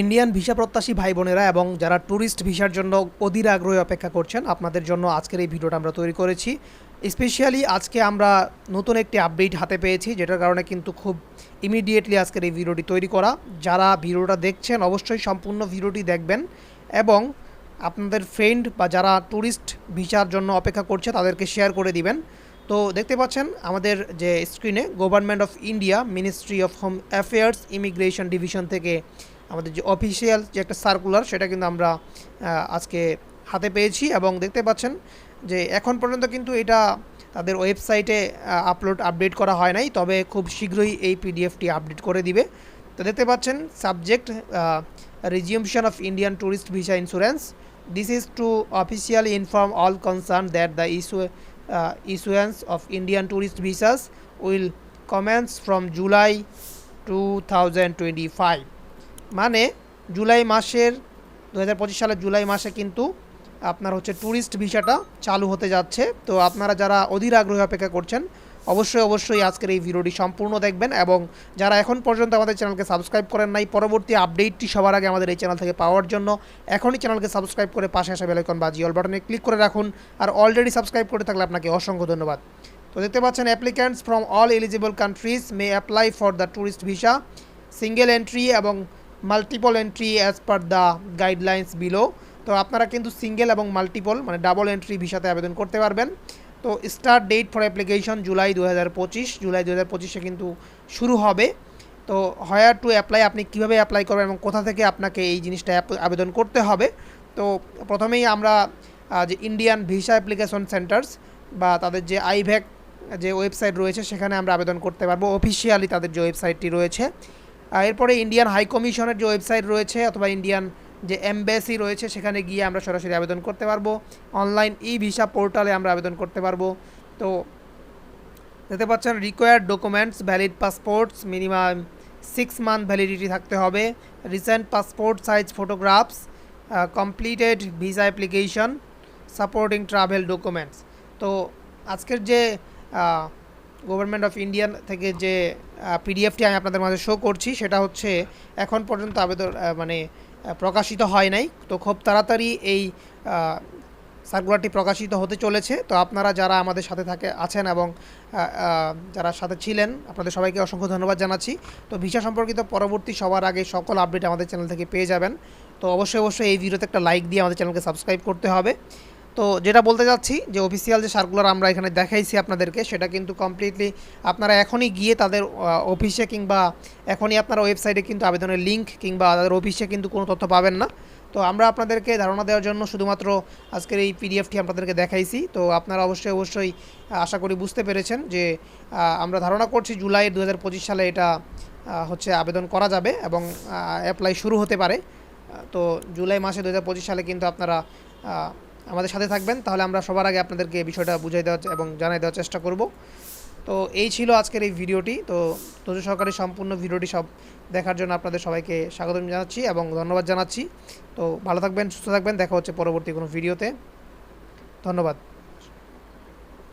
Indian visa প্রত্যাশী ভাই বোনেরা এবং যারা ট্যুরিস্ট ভিসার জন্য অধীর আগ্রহে অপেক্ষা করছেন, আপনাদের জন্য আজকের এই ভিডিওটা আমরা তৈরি করেছি। স্পেশালি আজকে আমরা নতুন একটি আপডেট হাতে পেয়েছি, যেটার কারণে কিন্তু খুব ইমিডিয়েটলি আজকের এই ভিডিওটি তৈরি করা। যারা ভিডিওটা দেখছেন, অবশ্যই সম্পূর্ণ ভিডিওটি দেখবেন এবং আপনাদের ফ্রেন্ড বা যারা ট্যুরিস্ট ভিসার জন্য অপেক্ষা করছে, তাদেরকে শেয়ার করে দিবেন। তো দেখতে পাচ্ছেন, আমাদের যে স্ক্রিনে government of India ministry of home affairs immigration division থেকে আমাদের যে অফিসিয়াল যে একটা সার্কুলার সেটা কিন্তু আমরা আজকে হাতে পেয়েছি এবং দেখতে পাচ্ছেন যে এখন পর্যন্ত কিন্তু এটা তাদের ওয়েবসাইটে আপলোড আপডেট করা হয় নাই। তবে খুব শীঘ্রই এই পিডিএফটি আপডেট করে দিবে। তো দেখতে পাচ্ছেন subject resumption of Indian tourist visa insurance this is to officially inform all concern that the issue issuance of Indian tourist visas will commence from July two thousand twenty 2025 মানে জুলাই মাসের দু হাজার পঁচিশ সালের জুলাই মাসে কিন্তু আপনার হচ্ছে ট্যুরিস্ট ভিসাটা চালু হতে যাচ্ছে। তো আপনারা যারা অধীর আগ্রহে অপেক্ষা করছেন, অবশ্যই অবশ্যই আজকের এই ভিডিওটি সম্পূর্ণ দেখবেন এবং যারা এখন পর্যন্ত আমাদের চ্যানেলকে সাবস্ক্রাইব করেন নাই, পরবর্তী আপডেটটি সবার আগে আমাদের এই চ্যানেল থেকে পাওয়ার জন্য এখনই চ্যানেলকে সাবস্ক্রাইব করে পাশে আসা বেলাইকন বা জিওল বাটনে ক্লিক করে রাখুন। আর অলরেডি সাবস্ক্রাইব করে থাকলে আপনাকে অসংখ্য ধন্যবাদ। তো দেখতে পাচ্ছেন applicants from all eligible countries may apply for the tourist visa single entry এবং multiple entry as per the guidelines below তো আপনারা কিন্তু সিঙ্গেল এবং মাল্টিপল মানে ডাবল এন্ট্রি ভিসাতে আবেদন করতে পারবেন। তো start date for application July দু হাজার পঁচিশ। জুলাই দু হাজার পঁচিশে কিন্তু শুরু হবে। তো হায়ার টু অ্যাপ্লাই আপনি কীভাবে অ্যাপ্লাই করবেন এবং কোথা থেকে আপনাকে এই জিনিসটা আবেদন করতে হবে। তো প্রথমেই আমরা যে ইন্ডিয়ান ভিসা অ্যাপ্লিকেশন সেন্টার্স বা তাদের যে আইভ্যাক যে ওয়েবসাইট রয়েছে, সেখানে আমরা আবেদন করতে পারব। অফিসিয়ালি তাদের যে ওয়েবসাইটটি রয়েছে। এরপরে ইন্ডিয়ান হাই কমিশনের যে ওয়েবসাইট রয়েছে অথবা ইন্ডিয়ান যে এমবেসি রয়েছে, সেখানে গিয়ে আমরা সরাসরি আবেদন করতে পারব। অনলাইন ই ভিসা পোর্টালে আমরা আবেদন করতে পারব। তো, দেখতে পাচ্ছেন required documents valid passports minimum six month validity থাকতে হবে। Recent passport size photographs completed visa application supporting travel documents তো, আজকের যে গভর্নমেন্ট অফ ইন্ডিয়ান থেকে যে পিডিএফটি আমি আপনাদের মাঝে শো করছি, সেটা হচ্ছে এখন পর্যন্ত আবেদন মানে প্রকাশিত হয় নাই। তো খুব তাড়াতাড়ি এই সার্কুলারটি প্রকাশিত হতে চলেছে। তো আপনারা যারা আমাদের সাথে থাকে, আছেন এবং যারা সাথে ছিলেন, আপনাদের সবাইকে অসংখ্য ধন্যবাদ জানাচ্ছি। তো ভিসা সম্পর্কিত পরবর্তী সবার আগে সকল আপডেট আমাদের চ্যানেল থেকে পেয়ে যাবেন। তো অবশ্যই অবশ্যই এই ভিডিওতে একটা লাইক দিয়ে আমাদের চ্যানেলকে সাবস্ক্রাইব করতে হবে। তো যেটা বলতে যাচ্ছি যে অফিসিয়াল যে সার্কুলার আমরা এখানে দেখাইছি আপনাদেরকে, সেটা কিন্তু কমপ্লিটলি আপনারা এখনই গিয়ে তাদের অফিসে কিংবা এখনই আপনারা ওয়েবসাইটে কিন্তু আবেদনের লিঙ্ক কিংবা তাদের অফিসে কিন্তু কোনো তথ্য পাবেন না। তো আমরা আপনাদেরকে ধারণা দেওয়ার জন্য শুধুমাত্র আজকের এই পিডিএফটি আপনাদেরকে দেখাইছি। তো আপনারা অবশ্যই অবশ্যই আশা করি বুঝতে পেরেছেন যে আমরা ধারণা করছি জুলাই দু হাজার পঁচিশ সালে এটা হচ্ছে আবেদন করা যাবে এবং অ্যাপ্লাই শুরু হতে পারে। তো জুলাই মাসে দু হাজার পঁচিশ সালে কিন্তু আপনারা আমাদের সাথে থাকবেন, তাহলে আমরা সবার আগে আপনাদেরকে এই বিষয়টা বুঝাই দেওয়ার এবং জানাই দেওয়ার চেষ্টা করব। তো এই ছিল আজকের এই ভিডিওটি। তো তজু সহকারে সম্পূর্ণ ভিডিওটি সব দেখার জন্য আপনাদের সবাইকে স্বাগত জানাচ্ছি এবং ধন্যবাদ জানাচ্ছি। তো ভালো থাকবেন, সুস্থ থাকবেন, দেখা হচ্ছে পরবর্তী কোনো ভিডিওতে। ধন্যবাদ।